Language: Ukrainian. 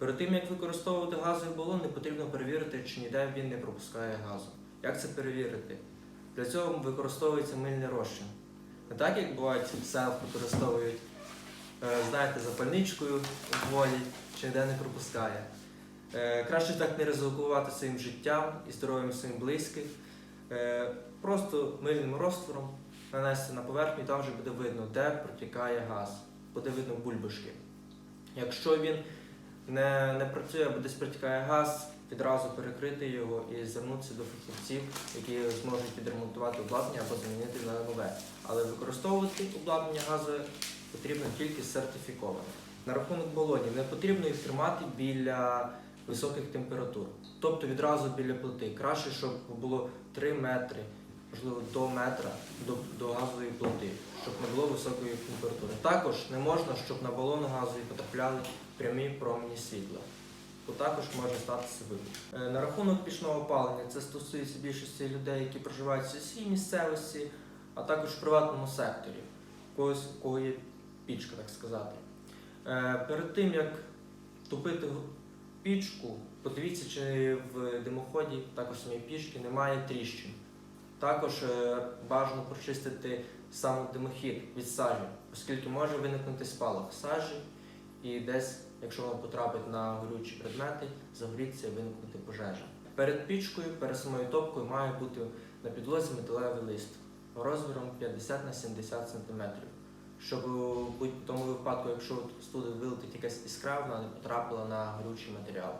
Перед тим як використовувати газовий балон, не потрібно перевірити, чи ніде він не пропускає газу. Як це перевірити? Для цього використовується мильний розчин. Не так, як бувають в використовують, е, знаєте, запальничкою вводять, чи ніде не пропускає. Е, Краще так не ризикувати своїм життям і здоров'ям своїм близьких. Е, Просто мильним розтвором нанести на поверхню, там вже буде видно, де протікає газ, буде видно бульбашки. Якщо він не, не працює або десь протікає газ, відразу перекрити його і звернутися до фахівців, які зможуть відремонтувати обладнання або замінити на нове. Але використовувати обладнання газове потрібно тільки сертифіковане. На рахунок балонів не потрібно їх тримати біля високих температур, тобто відразу біля плити. Краще, щоб було 3 метри, можливо до метра до, до газової плити, щоб не було високої температури. Також не можна, щоб на балон газовий потрапляли прямі промені світла. Бо також може статися вибух. Е, На рахунок пічного опалення це стосується більшості людей, які проживають в сільській місцевості, а також в приватному секторі, у кого є пічка, так сказати. Е, Перед тим як топити пічку, подивіться, чи в димоході, також самій пічки, немає тріщин. Також е, бажано прочистити сам димохід від сажі, оскільки може виникнути спалах сажі і десь, якщо воно потрапить на горючі предмети, загоріться і виникнути пожежа. Перед пічкою, перед самою топкою має бути на підлозі металевий лист розміром 50 на 70 см. Щоб у будь- тому випадку, якщо студи вилетить якась іскра, вона не потрапила на горючий матеріал.